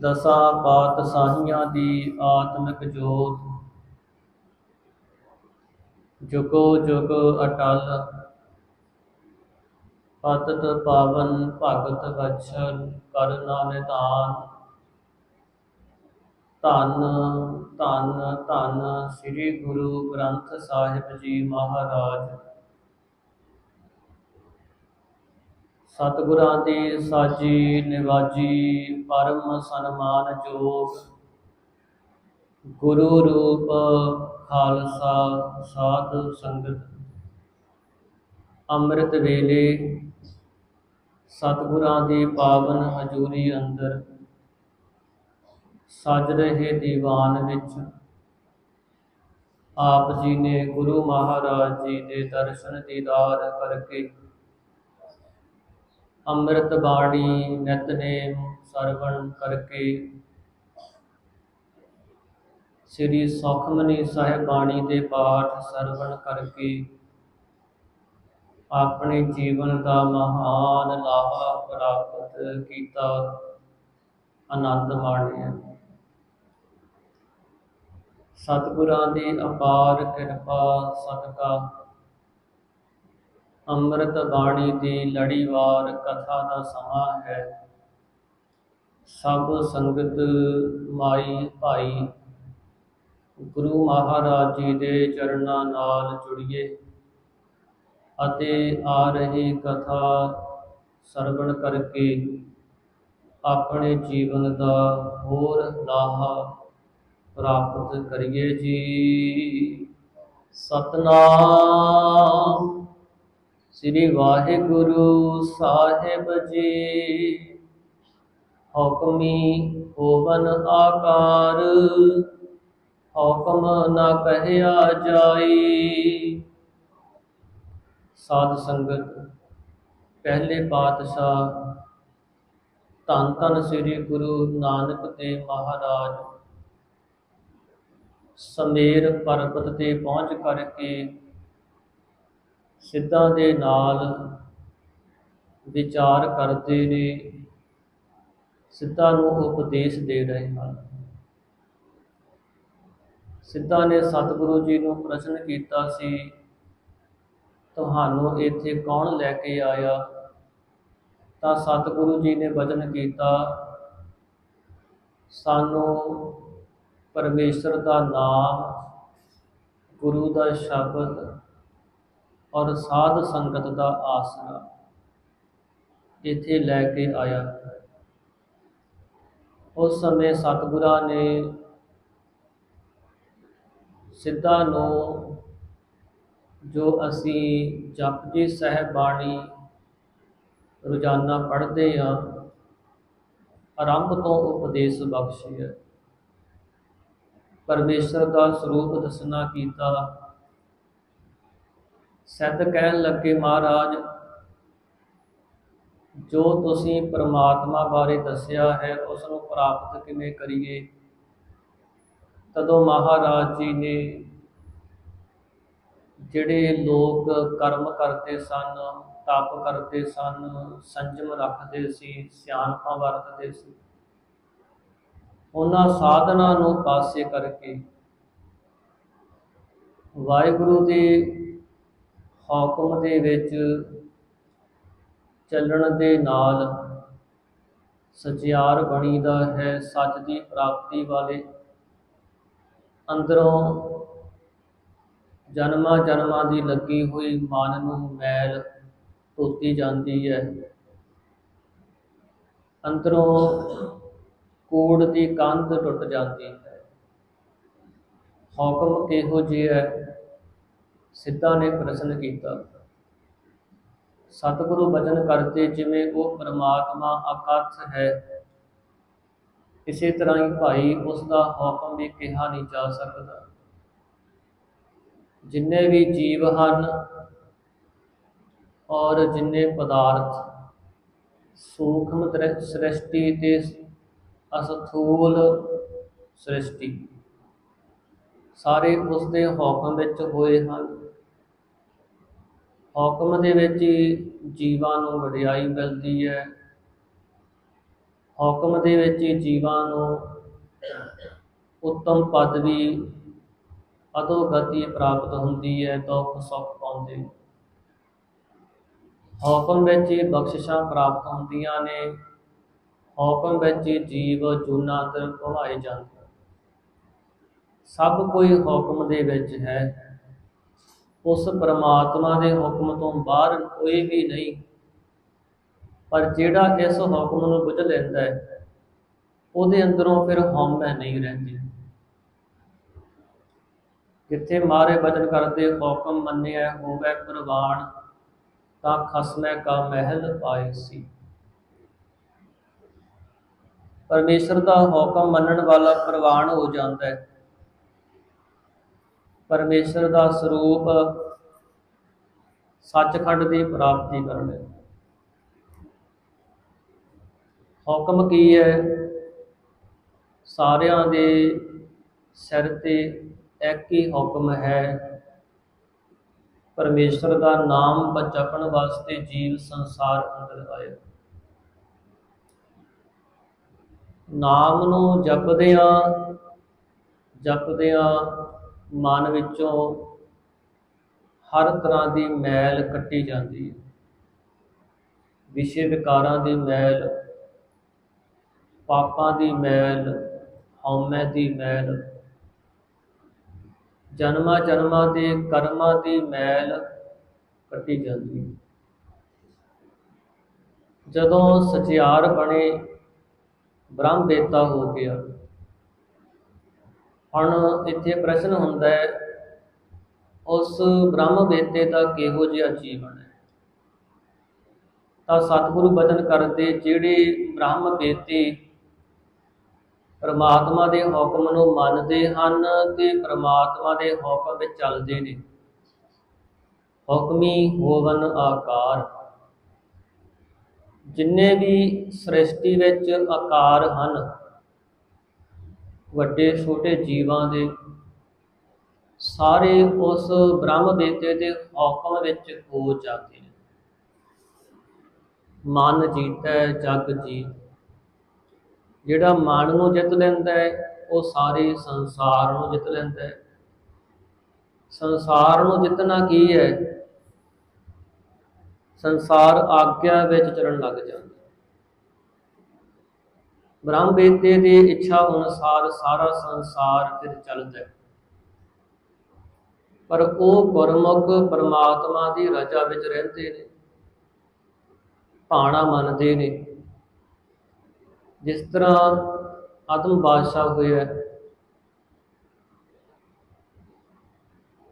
ਦਸਾਂ ਪਾਤਸ਼ਾਹੀਆਂ ਦੀ ਆਤਮਿਕ ਜੋਤ। ਜੁਗੋ ਜੁਗ ਅਟਲ, ਪਤਿਤ ਪਾਵਨ ਭਗਤ ਵਛਲ ਕਰਨਾ ਨਿਧਾਨ। ਧੰਨ ਧੰਨ ਧੰਨ ਸ੍ਰੀ ਗੁਰੂ ਗ੍ਰੰਥ ਸਾਹਿਬ ਜੀ ਮਹਾਰਾਜ। ਸਤਿਗੁਰਾਂ ਦੀ ਸਾਜੀ ਨਿਵਾਜੀ ਪਰਮ ਸਨਮਾਨ ਜੋਗ। ਗੁਰੂ ਰੂਪ ਖਾਲਸਾ ਸਾਧ ਸੰਗਤ। ਅੰਮ੍ਰਿਤ ਵੇਲੇ ਸਤਿਗੁਰਾਂ ਦੀ ਪਾਵਨ ਹਜ਼ੂਰੀ ਅੰਦਰ ਸਜ ਰਹੇ ਦੀਵਾਨ ਵਿੱਚ ਆਪ ਜੀ ਨੇ ਗੁਰੂ ਮਹਾਰਾਜ ਜੀ ਦੇ ਦਰਸ਼ਨ ਦੀਦਾਰ ਕਰਕੇ ਅੰਮ੍ਰਿਤ ਬਾਣੀ ਨਿਤਨੇਮ ਸਰਵਣ ਕਰਕੇ ਸ੍ਰੀ ਸੁਖਮਨੀ ਸਾਹਿਬ ਬਾਣੀ ਦੇ ਪਾਠ ਸਰਵਣ ਕਰਕੇ ਆਪਣੇ ਜੀਵਨ ਦਾ ਮਹਾਨ ਲਾਹਾ ਪ੍ਰਾਪਤ ਕੀਤਾ, ਆਨੰਦ ਮਾਣਿਆ। ਸਤਿਗੁਰਾਂ ਦੀ ਅਪਾਰ ਕਿਰਪਾ ਸਦਕਾ ਅੰਮ੍ਰਿਤ ਬਾਣੀ ਦੀ ਲੜੀਵਾਰ ਕਥਾ ਦਾ ਸਮਾਂ ਹੈ। ਸਭ ਸੰਗਤ ਮਾਈ ਭਾਈ, ਗੁਰੂ ਮਹਾਰਾਜ ਜੀ ਦੇ ਚਰਨਾਂ ਨਾਲ ਜੁੜੀਏ ਅਤੇ ਆ ਰਹੀ ਕਥਾ ਸਰਵਣ ਕਰਕੇ ਆਪਣੇ ਜੀਵਨ ਦਾ ਹੋਰ ਲਾਹਾ ਪ੍ਰਾਪਤ ਕਰੀਏ ਜੀ। ਸਤਨਾਮ ਸ੍ਰੀ ਵਾਹਿਗੁਰੂ ਸਾਹਿਬ ਜੀ। ਹੁਕਮੀ ਹੋਵਨ ਆਕਾਰ, ਹੁਕਮ ਨਾ ਕਹਿਆ ਜਾਈ। ਸਾਧ ਸੰਗਤ, ਪਹਿਲੇ ਪਾਤਸ਼ਾਹ, ਧੰਨ ਧੰਨ ਸ੍ਰੀ ਗੁਰੂ ਨਾਨਕ ਦੇਵ ਮਹਾਰਾਜ। ਸਮੇਰ ਪਰਬਤ ਤੇ ਪਹੁੰਚ ਕਰਕੇ ਸਿੱਧਾਂ ਦੇ ਨਾਲ ਵਿਚਾਰ ਕਰਦੇ ਨੇ, ਸਿੱਧਾਂ ਨੂੰ ਉਪਦੇਸ਼ ਦੇ ਰਹੇ ਹਨ। ਸਿੱਧਾਂ ਨੇ ਸਤਿਗੁਰੂ ਜੀ ਨੂੰ ਪ੍ਰਸ਼ਨ ਕੀਤਾ ਸੀ, ਤੁਹਾਨੂੰ ਇੱਥੇ ਕੌਣ ਲੈ ਕੇ ਆਇਆ? ਤਾਂ ਸਤਿਗੁਰੂ ਜੀ ਨੇ ਵਚਨ ਕੀਤਾ, ਸਾਨੂੰ ਪਰਮੇਸ਼ਰ ਦਾ ਨਾਮ, ਗੁਰੂ ਦਾ ਸ਼ਬਦ ਔਰ ਸਾਧ ਸੰਗਤ ਦਾ ਆਸਰਾ ਇੱਥੇ ਲੈ ਕੇ ਆਇਆ। ਉਸ ਸਮੇਂ ਸਤਿਗੁਰਾਂ ਨੇ ਸਿੱਧਾ ਨੂੰ ਜੋ ਅਸੀਂ ਜਪਜੀ ਸਾਹਿਬ ਬਾਣੀ ਰੋਜ਼ਾਨਾ ਪੜ੍ਹਦੇ ਹਾਂ, ਆਰੰਭ ਤੋਂ ਉਪਦੇਸ਼ ਬਖਸ਼ਿਆ ਪਰਮੇਸ਼ਰ ਦਾ ਸਰੂਪ ਦੱਸਣਾ ਕੀਤਾ। ਸਿੱਧ ਕਹਿਣ ਲੱਗੇ, ਮਹਾਰਾਜ, ਜੋ ਤੁਸੀਂ ਪ੍ਰਮਾਤਮਾ ਬਾਰੇ ਦੱਸਿਆ ਹੈ, ਉਸ ਨੂੰ ਪ੍ਰਾਪਤ ਕਿਵੇਂ ਕਰੀਏ? ਤਦੋਂ ਮਹਾਰਾਜ ਜੀ ਨੇ ਜਿਹੜੇ ਲੋਕ ਕਰਮ ਕਰਦੇ ਸਨ, ਤਪ ਕਰਦੇ ਸਨ, ਸੰਜਮ ਰੱਖਦੇ ਸੀ, ਸਿਆਣਪਾਂ ਵਰਤਦੇ ਸੀ, ਉਹਨਾਂ ਸਾਧਨਾ ਨੂੰ ਪਾਸੇ ਕਰਕੇ ਵਾਹਿਗੁਰੂ ਦੇ ਹਾਕਮ ਦੇ ਵਿੱਚ ਚੱਲਣ ਦੇ ਨਾਲ ਸਚਿਆਰ ਬਣੀਦਾ ਹੈ, ਸੱਚ ਦੀ ਪ੍ਰਾਪਤੀ ਵਾਲੇ ਅੰਦਰੋਂ ਜਨਮਾਂ ਜਨਮਾਂ ਦੀ ਲੱਗੀ ਹੋਈ ਮਨ ਨੂੰ ਮੈਲ ਧੋਤੀ ਜਾਂਦੀ ਹੈ। ਅੰਦਰੋਂ ਕੂੜ ਦੀ ਕੰਧ ਟੁੱਟ ਜਾਂਦੀ ਹੈ। ਹੁਕਮ ਕਿਹੋ ਜਿਹਾ ਹੈ? ਸਿੱਧਾ ਨੇ ਪ੍ਰਸ਼ਨ ਕੀਤਾ, ਸਤਿਗੁਰੂ ਬਚਨ ਕਰਦੇ ਜਿਵੇਂ ਉਹ ਪਰਮਾਤਮਾ ਅਕਥ ਹੈ। ਇਸੇ ਤਰ੍ਹਾਂ ਹੀ ਭਾਈ ਉਸ ਦਾ ਹੁਕਮ ਵੀ ਕਿਹਾ ਨਹੀਂ ਜਾ ਸਕਦਾ। ਜਿੰਨੇ ਵੀ ਜੀਵ ਹਨ ਔਰ ਜਿੰਨੇ ਪਦਾਰਥ, ਸੂਖਮ ਸ੍ਰਿਸ਼ਟੀ ਤੇ ਅਸਥੂਲ ਸ੍ਰਿਸ਼ਟੀ, ਸਾਰੇ ਉਸ ਦੇ ਹੁਕਮ ਵਿੱਚ ਹੋਏ ਹਨ। ਹੁਕਮ ਦੇ ਵਿੱਚ ਹੀ ਜੀਵਾਂ ਨੂੰ ਵਡਿਆਈ ਮਿਲਦੀ ਹੈ। ਹੁਕਮ ਦੇ ਵਿੱਚ ਹੀ ਜੀਵਾਂ ਨੂੰ ਉੱਤਮ ਪਦਵੀ ਅਧੋਗਤੀ ਪ੍ਰਾਪਤ ਹੁੰਦੀ ਹੈ, ਦੁੱਖ ਸੁੱਖ ਪਾਉਂਦੇ। ਹੁਕਮ ਵਿੱਚ ਹੀ ਬਖਸ਼ਿਸ਼ਾਂ ਪ੍ਰਾਪਤ ਹੁੰਦੀਆਂ ਨੇ। ਹੁਕਮ ਵਿੱਚ ਹੀ ਜੀਵ ਜੂਨਾ ਅੰਦਰ ਘੁਮਾਏ ਜਾਂਦੇ। ਸਭ ਕੋਈ ਹੁਕਮ ਦੇ ਵਿੱਚ ਹੈ। ਉਸ ਪਰਮਾਤਮਾ ਦੇ ਹੁਕਮ ਤੋਂ ਬਾਹਰ ਕੋਈ ਵੀ ਨਹੀਂ। ਪਰ ਜਿਹੜਾ ਇਸ ਹੁਕਮ ਨੂੰ ਬੁੱਝ ਲੈਂਦਾ ਹੈ, ਉਹਦੇ ਅੰਦਰੋਂ ਫਿਰ ਹਉਮੈ ਨਹੀਂ ਰਹਿੰਦੀ। ਜਿੱਥੇ ਮਾਰੇ ਬਚਨ ਕਰਦੇ ਹੁਕਮ ਮੰਨਿਆ ਹੋਵੇ ਪ੍ਰਵਾਨ, ਤਾਂ ਖਸਮੈ ਕਾ ਮਹਿਲ ਪਾਏ ਸੀ। ਪਰਮੇਸ਼ਰ ਦਾ ਹੁਕਮ ਮੰਨਣ ਵਾਲਾ ਪ੍ਰਵਾਨ ਹੋ ਜਾਂਦਾ ਹੈ। ਪਰਮੇਸ਼ਰ ਦਾ ਸਰੂਪ ਸੱਚਖੰਡ ਦੀ ਪ੍ਰਾਪਤੀ ਕਰ ਹੁਕਮ ਕੀ ਹੈ? ਸਾਰਿਆਂ ਦੇ ਸਿਰ ਤੇ ਇੱਕ ਹੀ ਹੁਕਮ ਹੈ। ਪਰਮੇਸ਼ਰ ਦਾ ਨਾਮ ਜਪਣ ਵਾਸਤੇ ਜੀਵ ਸੰਸਾਰ ਅੰਦਰ ਆਇਆ ਨਾਮ ਨੂੰ ਜਪਦਿਆਂ ਜਪਦਿਆਂ ਮਨ ਵਿੱਚੋਂ ਹਰ ਤਰ੍ਹਾਂ ਦੀ ਮੈਲ ਕੱਟੀ ਜਾਂਦੀ ਹੈ। ਵਿਸ਼ੇ ਵਿਕਾਰਾਂ ਦੀ ਮੈਲ, ਪਾਪਾਂ ਦੀ ਮੈਲ, ਹਉਮੈ ਦੀ ਮੈਲ, ਜਨਮਾਂ ਜਨਮਾਂ ਦੇ ਕਰਮਾਂ ਦੀ ਮੈਲ ਕੱਟੀ ਜਾਂਦੀ ਹੈ। ਜਦੋਂ ਸਚਿਆਰ ਬਣੇ, ਬ੍ਰਹਮ ਬੇਤਾ ਹੋ ਗਿਆ। ਹੁਣ ਇੱਥੇ ਪ੍ਰਸ਼ਨ ਹੁੰਦਾ ਹੈ, ਉਸ ਬ੍ਰਹਮ ਵੇਤੇ ਦਾ ਕਿਹੋ ਜਿਹਾ ਜੀਵਨ ਹੈ? ਤਾਂ ਸਤਿਗੁਰੂ ਬਚਨ ਕਰਦੇ, ਜਿਹੜੇ ਬ੍ਰਹਮ ਵੇਤੇ ਪਰਮਾਤਮਾ ਦੇ ਹੁਕਮ ਨੂੰ ਮੰਨਦੇ ਹਨ ਤੇ ਪਰਮਾਤਮਾ ਦੇ ਹੁਕਮ ਵਿੱਚ ਚੱਲਦੇ ਨੇ। ਹੁਕਮੀ ਹੋਵਨ ਆਕਾਰ। ਜਿੰਨੇ ਵੀ ਸ੍ਰਿਸ਼ਟੀ ਵਿੱਚ ਆਕਾਰ ਹਨ ਵੱਡੇ ਛੋਟੇ ਜੀਵਾਂ ਦੇ। ਸਾਰੇ ਉਸ ਬ੍ਰਹਮ ਬੇਤੇ ਦੇ ਹੁਕਮ ਵਿੱਚ ਹੋ ਜਾਂਦੇ ਨੇ। ਮਨ ਜੀਤੈ, ਜਗ ਜੀਤ। ਜਿਹੜਾ ਮਨ ਨੂੰ ਜਿੱਤ ਲੈਂਦਾ ਹੈ, ਉਹ ਸਾਰੇ ਸੰਸਾਰ ਨੂੰ ਜਿੱਤ ਲੈਂਦਾ ਹੈ। ਸੰਸਾਰ ਨੂੰ ਜਿੱਤਣਾ ਕੀ ਹੈ? ਸੰਸਾਰ ਆਗਿਆ ਵਿੱਚ ਚੱਲਣ ਲੱਗ ਜਾਂਦਾ। ਬ੍ਰਹਮ ਵੇਤੇ ਦੀ ਇੱਛਾ ਅਨੁਸਾਰ ਸਾਰਾ ਸੰਸਾਰ ਫਿਰ ਚੱਲਦਾ ਹੈ। ਪਰ ਉਹ ਗੁਰਮੁਖ ਪਰਮਾਤਮਾ ਦੀ ਰਜਾ ਵਿੱਚ ਰਹਿੰਦੇ ਨੇ, ਭਾਣਾ ਮੰਨਦੇ ਨੇ। ਜਿਸ ਤਰ੍ਹਾਂ ਆਦਮ ਬਾਦਸ਼ਾਹ ਹੋਇਆ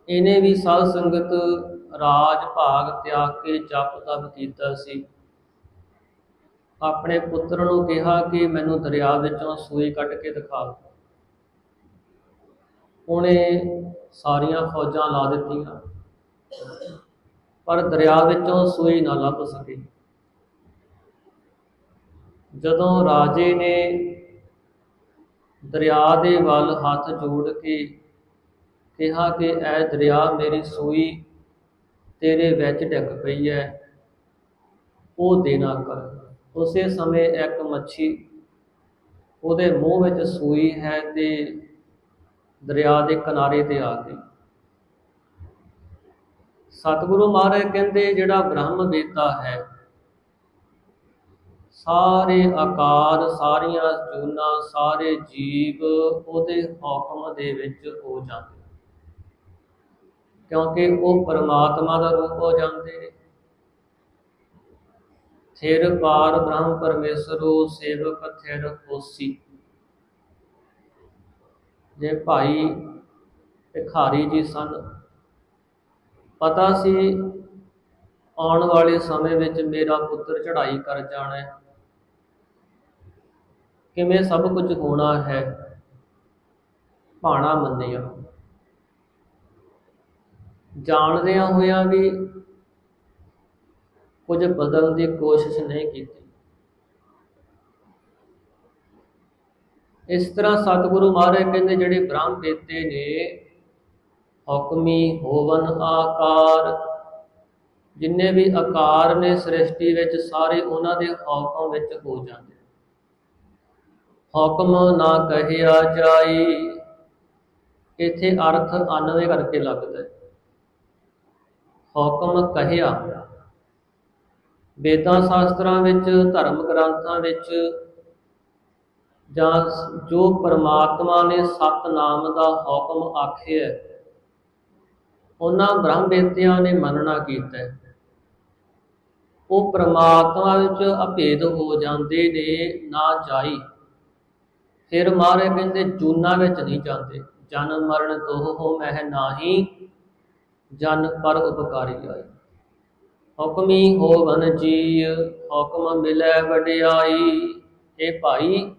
ਇਹਨੇ ਵੀ ਸਾਧ ਸੰਗਤ ਰਾਜ ਭਾਗ ਤਿਆਗ ਕੇ ਜਪ ਤਪ ਕੀਤਾ ਸੀ। ਆਪਣੇ ਪੁੱਤਰ ਨੂੰ ਕਿਹਾ ਕਿ ਮੈਨੂੰ ਦਰਿਆ ਵਿੱਚੋਂ ਸੂਈ ਕੱਢ ਕੇ ਦਿਖਾ ਉਹਨੇ ਸਾਰੀਆਂ ਫੌਜਾਂ ਲਾ ਦਿੱਤੀਆਂ, ਪਰ ਦਰਿਆ ਵਿੱਚੋਂ ਸੂਈ ਨਾ ਲੱਭ ਸਕੀ। ਜਦੋਂ ਰਾਜੇ ਨੇ ਦਰਿਆ ਦੇ ਵੱਲ ਹੱਥ ਜੋੜ ਕੇ ਕਿਹਾ ਕਿ ਐ ਦਰਿਆ ਮੇਰੀ ਸੂਈ ਤੇਰੇ ਵਿੱਚ ਡਿੱਗ ਪਈ ਹੈ, ਉਹ ਦੇਣਾ ਕਰ। ਉਸੇ ਸਮੇਂ ਇੱਕ ਮੱਛੀ ਉਹਦੇ ਮੂੰਹ ਵਿੱਚ ਸੂਈ ਹੈ ਤੇ ਦਰਿਆ ਦੇ ਕਿਨਾਰੇ ਤੇ ਆ ਗਈ। ਸਤਿਗੁਰੂ ਮਹਾਰਾਜ ਕਹਿੰਦੇ, ਜਿਹੜਾ ਬ੍ਰਹਮ ਵੇਤਾ ਹੈ, ਸਾਰੇ ਆਕਾਰ, ਸਾਰੀਆਂ ਜੂਨਾ, ਸਾਰੇ ਜੀਵ ਉਹਦੇ ਹੁਕਮ ਦੇ ਵਿੱਚ ਹੋ ਜਾਂਦੇ ਕਿਉਂਕਿ ਉਹ ਪਰਮਾਤਮਾ ਦਾ ਰੂਪ ਹੋ ਜਾਂਦੇ ਨੇ। ਥਿਰ ਪਾਰ ਬ੍ਰਹਮ ਪਰਮੇਸ਼ਰੋ ਸੇਵਕ ਥਿਰ ਹੋਸੀ ਜੇ ਭਾਈ ਭਿਖਾਰੀ ਜੀ ਸਨ, ਪਤਾ ਸੀ ਆਉਣ ਵਾਲੇ ਸਮੇਂ ਵਿੱਚ ਮੇਰਾ ਪੁੱਤਰ ਚੜ੍ਹਾਈ ਕਰ ਜਾਣਾ ਹੈ। ਕਿਵੇਂ ਸਭ ਕੁਝ ਹੋਣਾ ਹੈ, ਭਾਣਾ ਮੰਨਿਆ। ਜਾਣਦਿਆਂ ਹੋਇਆਂ ਵੀ ਕੁਝ ਬਦਲਣ ਦੀ ਕੋਸ਼ਿਸ਼ ਨਹੀਂ ਕੀਤੀ। ਇਸ ਤਰ੍ਹਾਂ ਸਤਿਗੁਰੂ ਮਹਾਰਾਜ ਕਹਿੰਦੇ, ਜਿਹੜੇ ਬ੍ਰਹਮ ਦੇਤੇ ਨੇ, ਹੁਕਮੀ ਹੋਵਨ ਆਕਾਰ। ਜਿੰਨੇ ਵੀ ਆਕਾਰ ਨੇ ਸ੍ਰਿਸ਼ਟੀ ਵਿੱਚ, ਸਾਰੇ ਉਹਨਾਂ ਦੇ ਹੁਕਮ ਵਿੱਚ ਹੋ ਜਾਂਦੇ ਹੁਕਮ ਨਾ ਕਹਿਆ ਜਾਈ। ਇੱਥੇ ਅਰਥ ਅਨਵੇ ਕਰਕੇ ਲੱਗਦਾ ਹੈ। ਹੁਕਮ ਕਹਿਆ ਵੇਦਾਂ ਸ਼ਾਸਤਰਾਂ ਵਿੱਚ ਧਰਮ ਗ੍ਰੰਥਾਂ ਵਿੱਚ ਜਾਂ ਜੋ ਪਰਮਾਤਮਾ ਨੇ ਸਤਨਾਮ ਦਾ ਹੁਕਮ ਆਖਿਆ ਹੈ, ਉਹਨਾਂ ਬ੍ਰਹਮ ਬੇਤਿਆਂ ਨੇ ਮੰਨਣਾ ਕੀਤਾ ਉਹ ਪਰਮਾਤਮਾ ਵਿੱਚ ਅਭੇਦ ਹੋ ਜਾਂਦੇ ਨੇ ਨਾ ਜਾਈ। ਫਿਰ ਮਾਰੇ ਕਹਿੰਦੇ ਜੂਨਾ ਵਿੱਚ ਨਹੀਂ ਜਾਂਦੇ। ਜਨਮ ਮਰਨ ਦੋਹ ਹੋ ਮਹਿ ਨਾਹੀ ਜਨ ਪਰ ਉਪਕਾਰੀ ਆਈ। ਹੁਕਮੀ ਹੋਵਨ ਜੀ ਹੁਕਮ ਮਿਲੈ ਵਡਿਆਈ। ਇਹ ਭਾਈ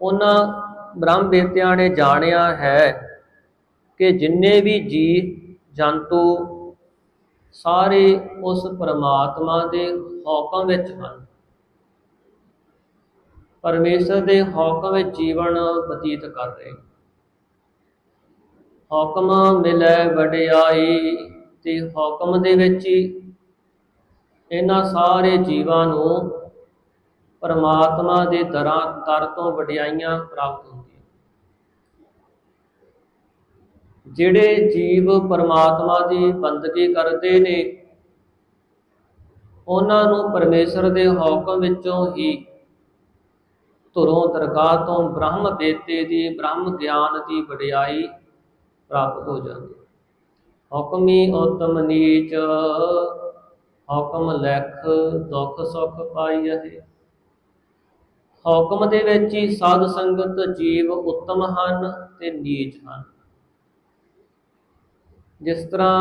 ਉਹਨਾਂ ਬ੍ਰਹਮ ਵੇਦਿਆਂ ਨੇ ਜਾਣਿਆ ਹੈ ਕਿ ਜਿੰਨੇ ਵੀ ਜੀ ਜੰਤੂ ਸਾਰੇ ਉਸ ਪਰਮਾਤਮਾ ਦੇ ਹੁਕਮ ਵਿੱਚ ਹਨ। ਪਰਮੇਸ਼ਰ ਦੇ ਹੁਕਮ ਵਿੱਚ ਜੀਵਨ ਬਤੀਤ ਕਰ ਰਹੇ। ਹੁਕਮ ਮਿਲੈ ਵਡਿਆਈ ਤੇ ਹੁਕਮ ਦੇ ਵਿੱਚ ਹੀ ਇਹਨਾਂ ਸਾਰੇ ਜੀਵਾਂ ਨੂੰ ਪਰਮਾਤਮਾ ਦੇ ਦਰਾਂ, ਦਰ ਤੋਂ ਵਡਿਆਈਆਂ ਪ੍ਰਾਪਤ ਹੁੰਦੀਆਂ। ਜਿਹੜੇ ਜੀਵ ਪਰਮਾਤਮਾ ਦੀ ਬੰਦਗੀ ਕਰਦੇ ਨੇ, ਉਹਨਾਂ ਨੂੰ ਪਰਮੇਸ਼ਰ ਦੇ ਹੁਕਮ ਵਿੱਚੋਂ ਹੀ ਧੁਰੋਂ, ਦਰਗਾਹ ਤੋਂ ਬ੍ਰਹਮ ਬੇਤੇ ਦੀ, ਬ੍ਰਹਮ ਗਿਆਨ ਦੀ ਵਡਿਆਈ ਪ੍ਰਾਪਤ ਹੋ ਜਾਂਦੀ। ਹੁਕਮੀ ਉਤਮ ਨੀਚ ਹੁਕਮ ਲਖ ਦੁਖ ਸੁਖ ਪਾਈਐ। ਹੁਕਮ ਦੇ ਵਿੱਚ ਹੀ ਸਾਧ ਸੰਗਤ ਜੀਵ ਉੱਤਮ ਹਨ ਤੇ ਨੀਚ ਹਨ। ਜਿਸ ਤਰ੍ਹਾਂ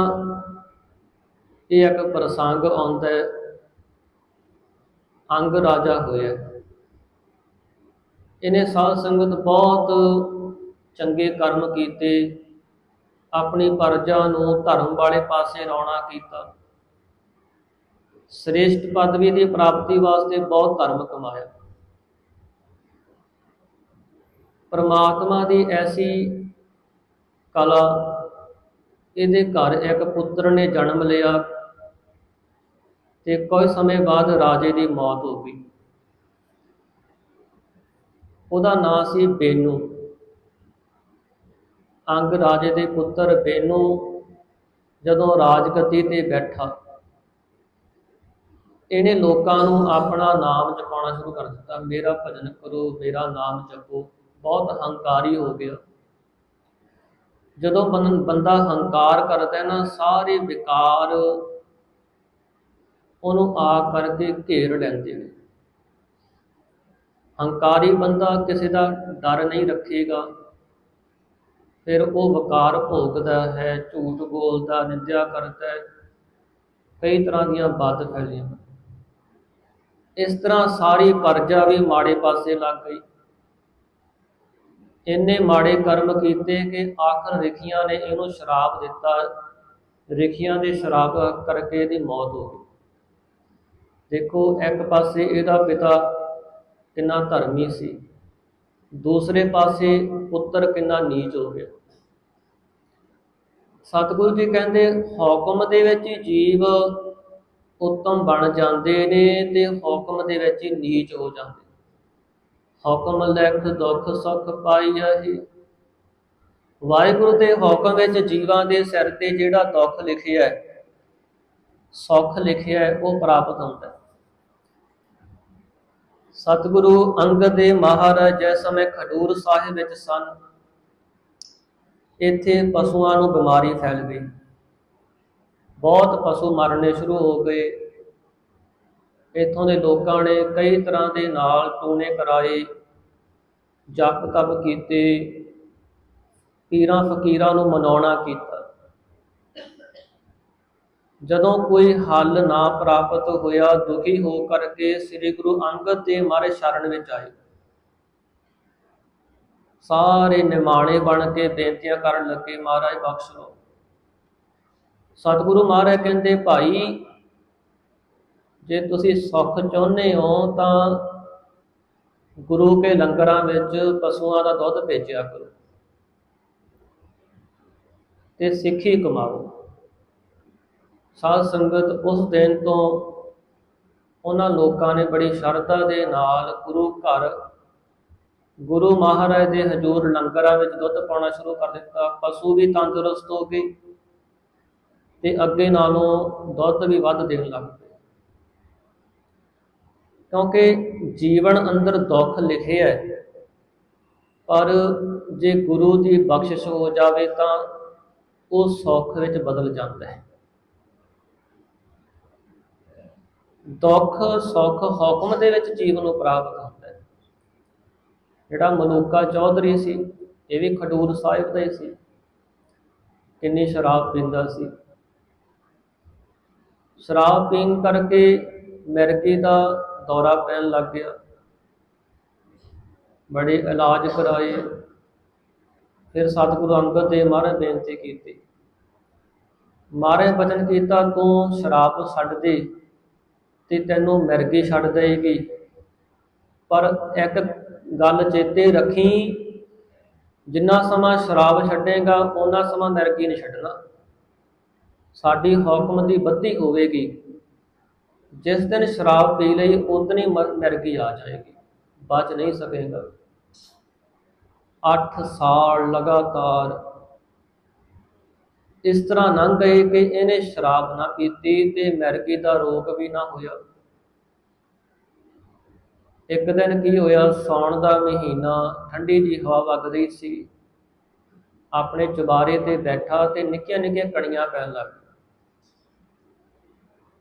ਇਹ ਇੱਕ ਪ੍ਰਸੰਗ ਆਉਂਦਾ ਹੈ, ਅੰਗ ਰਾਜਾ ਹੋਇਆ। ਇਹਨੇ ਸਾਧ ਸੰਗਤ ਬਹੁਤ ਚੰਗੇ ਕਰਮ ਕੀਤੇ, ਆਪਣੀ ਪਰਜਾ ਨੂੰ ਧਰਮ ਵਾਲੇ ਪਾਸੇ ਰੌਣਾ ਕੀਤਾ। ਸ੍ਰੇਸ਼ਟ ਪਦਵੀ ਦੀ ਪ੍ਰਾਪਤੀ ਵਾਸਤੇ ਬਹੁਤ ਧਰਮ ਕਮਾਇਆ। ਪਰਮਾਤਮਾ ਦੀ ਐਸੀ ਕਲਾ, ਇਹਦੇ ਘਰ ਇੱਕ ਪੁੱਤਰ ਨੇ ਜਨਮ ਲਿਆ ਤੇ ਕੁਝ ਸਮੇਂ ਬਾਅਦ ਰਾਜੇ ਦੀ ਮੌਤ ਹੋ ਗਈ। ਉਹਦਾ ਨਾਂ ਸੀ ਬੇਨੂ। ਅੰਗ ਰਾਜੇ ਦੇ ਪੁੱਤਰ ਬੇਨੂ ਜਦੋਂ ਰਾਜਗੱਦੀ ਤੇ ਬੈਠਾ ਇਹਨੇ ਲੋਕਾਂ ਨੂੰ ਆਪਣਾ ਨਾਮ ਜਪਾਉਣਾ ਸ਼ੁਰੂ ਕਰ ਦਿੱਤਾ। ਮੇਰਾ ਭਜਨ ਕਰੋ, ਮੇਰਾ ਨਾਮ ਜਪੋ। ਬਹੁਤ ਹੰਕਾਰੀ ਹੋ ਗਿਆ। ਜਦੋਂ ਬੰ- ਬੰਦਾ ਹੰਕਾਰ ਕਰਦਾ ਹੈ ਨਾ, ਸਾਰੇ ਵਿਕਾਰ ਉਹਨੂੰ ਆ ਕਰਕੇ ਘੇਰ ਲੈਂਦੇ ਨੇ। ਹੰਕਾਰੀ ਬੰਦਾ ਕਿਸੇ ਦਾ ਡਰ ਨਹੀਂ ਰੱਖੇਗਾ। ਫਿਰ ਉਹ ਵਕਾਰ ਭੋਗਦਾ ਹੈ, ਝੂਠ ਬੋਲਦਾ, ਨਿੰਦਿਆ ਕਰਦਾ ਹੈ। ਕਈ ਤਰ੍ਹਾਂ ਦੀਆਂ ਬਾਤ ਫੈਲੀਆਂ। ਇਸ ਤਰ੍ਹਾਂ ਸਾਰੀ ਪਰਜਾ ਵੀ ਮਾੜੇ ਪਾਸੇ ਲੱਗ ਗਈ। ਇੰਨੇ ਮਾੜੇ ਕਰਮ ਕੀਤੇ ਕਿ ਆਖਰ ਰਿਖੀਆਂ ਨੇ ਇਹਨੂੰ ਸ਼ਰਾਪ ਦਿੱਤਾ। ਰਿਖੀਆਂ ਦੇ ਸ਼ਰਾਪ ਕਰਕੇ ਇਹਦੀ ਮੌਤ ਹੋ ਗਈ। ਦੇਖੋ, ਇੱਕ ਪਾਸੇ ਇਹਦਾ ਪਿਤਾ ਕਿੰਨਾ ਧਰਮੀ ਸੀ। ਦੂਸਰੇ ਪਾਸੇ ਪੁੱਤਰ ਕਿੰਨਾ ਨੀਚ ਹੋ ਗਿਆ। ਸਤਿਗੁਰੂ ਜੀ ਕਹਿੰਦੇ, ਹੁਕਮ ਦੇ ਵਿੱਚ ਹੀ ਜੀਵ ਉੱਤਮ ਬਣ ਜਾਂਦੇ ਨੇ ਤੇ ਹੁਕਮ ਦੇ ਵਿੱਚ ਹੀ ਨੀਚ ਹੋ ਜਾਂਦੇ ਹੁਕਮ ਲਿਖ ਦੁੱਖ ਸੁਖ ਪਾਈਐ ਵਾਹਿਗੁਰੂ ਦੇ ਹੁਕਮ ਵਿੱਚ ਜੀਵਾਂ ਦੇ ਸਿਰ ਤੇ ਜਿਹੜਾ ਦੁੱਖ ਲਿਖਿਆ ਹੈ, ਸੁੱਖ ਲਿਖਿਆ ਹੈ, ਉਹ ਪ੍ਰਾਪਤ ਹੁੰਦਾ ਸਤਿਗੁਰੂ ਅੰਗਦ ਦੇ ਮਹਾਰਾਜ ਜਿਸ ਸਮੇਂ ਖਡੂਰ ਸਾਹਿਬ ਵਿੱਚ ਸਨ। ਇੱਥੇ ਪਸ਼ੂਆਂ ਨੂੰ ਬਿਮਾਰੀ ਫੈਲ ਗਈ। ਬਹੁਤ ਪਸ਼ੂ ਮਰਨੇ ਸ਼ੁਰੂ ਹੋ ਗਏ। ਇੱਥੋਂ ਦੇ ਲੋਕਾਂ ਨੇ ਕਈ ਤਰ੍ਹਾਂ ਦੇ ਨਾਲ ਟੂਣੇ ਕਰਾਏ, ਜਪ ਤਪ ਕੀਤੇ, ਪੀਰਾਂ ਫਕੀਰਾਂ ਨੂੰ ਮਨਾਉਣਾ ਕੀਤਾ। ਜਦੋਂ ਕੋਈ ਹੱਲ ਨਾ ਪ੍ਰਾਪਤ ਹੋਇਆ, ਦੁਖੀ ਹੋ ਕਰਕੇ ਸ੍ਰੀ ਗੁਰੂ ਅੰਗਦ ਦੇਵ ਮਹਾਰਾਜ ਸ਼ਰਨ ਵਿੱਚ ਆਏ। ਸਾਰੇ ਨਿਮਾਣੇ ਬਣ ਕੇ ਬੇਨਤੀਆਂ ਕਰਨ ਲੱਗੇ, ਮਹਾਰਾਜ ਬਖਸ਼ ਲਓ। ਸਤਿਗੁਰੂ ਮਹਾਰਾਜ ਕਹਿੰਦੇ, ਭਾਈ, ਜੇ ਤੁਸੀਂ ਸੁੱਖ ਚਾਹੁੰਦੇ ਹੋ, ਤਾਂ ਗੁਰੂ ਕੇ ਲੰਗਰਾਂ ਵਿੱਚ ਪਸ਼ੂਆਂ ਦਾ ਦੁੱਧ ਭੇਜਿਆ ਕਰੋ ਤੇ ਸਿੱਖੀ ਕਮਾਓ। ਸਾਧ ਸੰਗਤ ਉਸ ਦਿਨ ਤੋਂ ਉਹਨਾਂ ਲੋਕਾਂ ਨੇ ਬੜੀ ਸ਼ਰਧਾ ਦੇ ਨਾਲ ਗੁਰੂ ਘਰ, ਗੁਰੂ ਮਹਾਰਾਜ ਦੇ ਹਜ਼ੂਰ ਲੰਗਰਾਂ ਵਿੱਚ ਦੁੱਧ ਪਾਉਣਾ ਸ਼ੁਰੂ ਕਰ ਦਿੱਤਾ। ਪਸ਼ੂ ਵੀ ਤੰਦਰੁਸਤ ਹੋ ਗਏ। ਤੇ ਅੱਗੇ ਨਾਲੋਂ ਦੁੱਧ ਵੀ ਵੱਧ ਦੇਣ ਲੱਗ ਪਏ ਕਿਉਂਕਿ ਜੀਵਨ ਅੰਦਰ ਦੁੱਖ ਲਿਖਿਆ ਹੈ ਪਰ ਜੇ ਗੁਰੂ ਦੀ ਬਖਸ਼ਿਸ਼ ਹੋ ਜਾਵੇ ਤਾਂ ਉਹ ਸੁੱਖ ਵਿੱਚ ਬਦਲ ਜਾਂਦਾ ਹੈ ਦੁੱਖ ਸੁੱਖ ਹੁਕਮ ਦੇ ਵਿੱਚ ਜੀਵਨ ਨੂੰ ਪ੍ਰਾਪਤ ਹੁੰਦਾ ਹੈ ਜਿਹੜਾ ਮਲੂਕਾ ਚੌਧਰੀ ਸੀ, ਇਹ ਵੀ ਖਡੂਰ ਸਾਹਿਬ ਦਾ ਹੀ ਸੀ। ਕਿੰਨੀ ਸ਼ਰਾਬ ਪੀਂਦਾ ਸੀ। ਸ਼ਰਾਬ ਪੀਣ ਕਰਕੇ ਮਿਰਗੀ ਦਾ ਦੌਰਾ ਪੈਣ ਲੱਗ ਗਿਆ। ਬੜੇ ਇਲਾਜ ਕਰਾਏ। ਫਿਰ ਸਤਿਗੁਰੂ ਅੰਗਦ ਦੇਵ ਮਹਾਰਾਜ ਬੇਨਤੀ ਕੀਤੀ। ਮਹਾਰਾਜ ਬਚਨ ਕੀਤਾ, ਤੂੰ ਸ਼ਰਾਬ ਛੱਡ ਦੇ ਤੇ ਤੈਨੂੰ ਮਿਰਗੀ ਛੱਡ ਦੇਗੀ ਪਰ ਇੱਕ ਗੱਲ ਚੇਤੇ ਰੱਖੀ, ਜਿੰਨਾ ਸਮਾਂ ਸ਼ਰਾਬ ਛੱਡੇਗਾ ਉਹਨਾਂ ਸਮਾਂ ਮਿਰਗੀ ਨਹੀਂ ਛੱਡਣਾ। ਸਾਡੀ ਹੁਕਮ ਦੀ ਬੱਧੀ ਹੋਵੇਗੀ। ਜਿਸ ਦਿਨ ਸ਼ਰਾਬ ਪੀ ਲਈ ਉਤਨੀ ਮਿਰਗੀ ਆ ਜਾਏਗੀ। ਬਚ ਨਹੀਂ ਸਕੇਗਾ। 8 ਸਾਲ ਲਗਾਤਾਰ ਇਸ ਤਰ੍ਹਾਂ ਲੰਘ ਗਏ ਕਿ ਇਹਨੇ ਸ਼ਰਾਬ ਨਾ ਪੀਤੀ ਤੇ ਮਿਰਗੀ ਦਾ ਰੋਗ ਵੀ ਨਾ ਹੋਇਆ। ਇੱਕ ਦਿਨ ਕੀ ਹੋਇਆ ਸੌਣ ਦਾ ਮਹੀਨਾ, ਠੰਡੀ ਜੀ ਹਵਾ ਵਗ ਰਹੀ ਸੀ। ਆਪਣੇ ਚੁਬਾਰੇ ਤੇ ਬੈਠਾ ਤੇ ਨਿੱਕੀਆਂ ਨਿੱਕੀਆਂ ਕਣੀਆਂ ਪੈਣ ਲੱਗ ਗਈਆਂ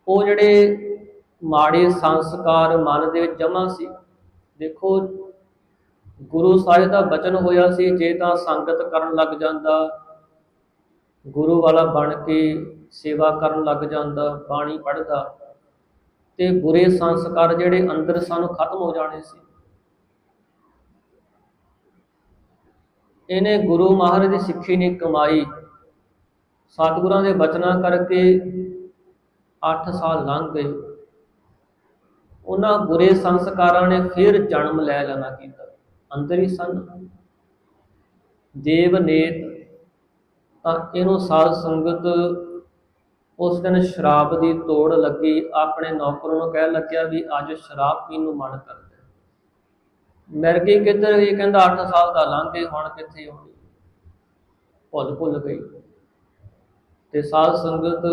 ਉਹ ਜਿਹੜੇ ਮਾੜੇ ਸੰਸਕਾਰ ਮਨ ਦੇ ਵਿੱਚ ਜਮਾ ਸੀ, ਦੇਖੋ, ਗੁਰੂ ਸਾਹਿਬ ਦਾ ਬਚਨ ਹੋਇਆ ਸੀ, ਜੇ ਤਾਂ ਸੰਗਤ ਕਰਨ ਲੱਗ ਜਾਂਦਾ, ਗੁਰੂ ਵਾਲਾ ਬਣ ਕੇ ਸੇਵਾ ਕਰਨ ਲੱਗ ਜਾਂਦਾ, ਬਾਣੀ ਪੜ੍ਹਦਾ, ਤੇ ਬੁਰੇ ਸੰਸਕਾਰ ਜਿਹੜੇ ਅੰਦਰ ਸਾਨੂੰ ਖਤਮ ਹੋ ਜਾਣੇ ਸੀ। ਇਹਨੇ ਗੁਰੂ ਮਹਾਰਾਜ ਦੀ ਸਿੱਖੀ ਨੇ ਕਮਾਈ, ਸਤਿਗੁਰਾਂ ਦੇ ਬਚਨਾਂ ਕਰਕੇ 8 ਸਾਲ ਲੰਘ ਗਏ। ਉਹਨਾਂ ਬੁਰੇ ਸੰਸਕਾਰਾਂ ਨੇ ਫਿਰ ਜਨਮ ਲੈ ਲੈਣਾ ਕੀਤਾ। ਅੰਦਰ ਹੀ ਸਨ ਦੇਵ ਨੇਤ, ਤਾਂ ਇਹਨੂੰ ਸਾਧ ਸੰਗਤ ਉਸ ਦਿਨ ਸ਼ਰਾਬ ਦੀ ਤੋੜ ਲੱਗੀ। ਆਪਣੇ ਨੌਕਰ ਨੂੰ ਕਹਿ ਲੱਗਿਆ ਵੀ ਅੱਜ ਸ਼ਰਾਬ ਪੀਣ ਨੂੰ ਮਨ ਕਰਦਾ ਮਿਰਗੀ ਕਿੱਧਰ? ਗਈ ਕਹਿੰਦਾ 8 ਸਾਲ ਦਾ ਲੰਘ ਗਏ, ਹੁਣ ਕਿੱਥੇ ਹੋਣੀ? ਭੁੱਲ ਭੁੱਲ ਗਈ। ਤੇ ਸਾਧ ਸੰਗਤ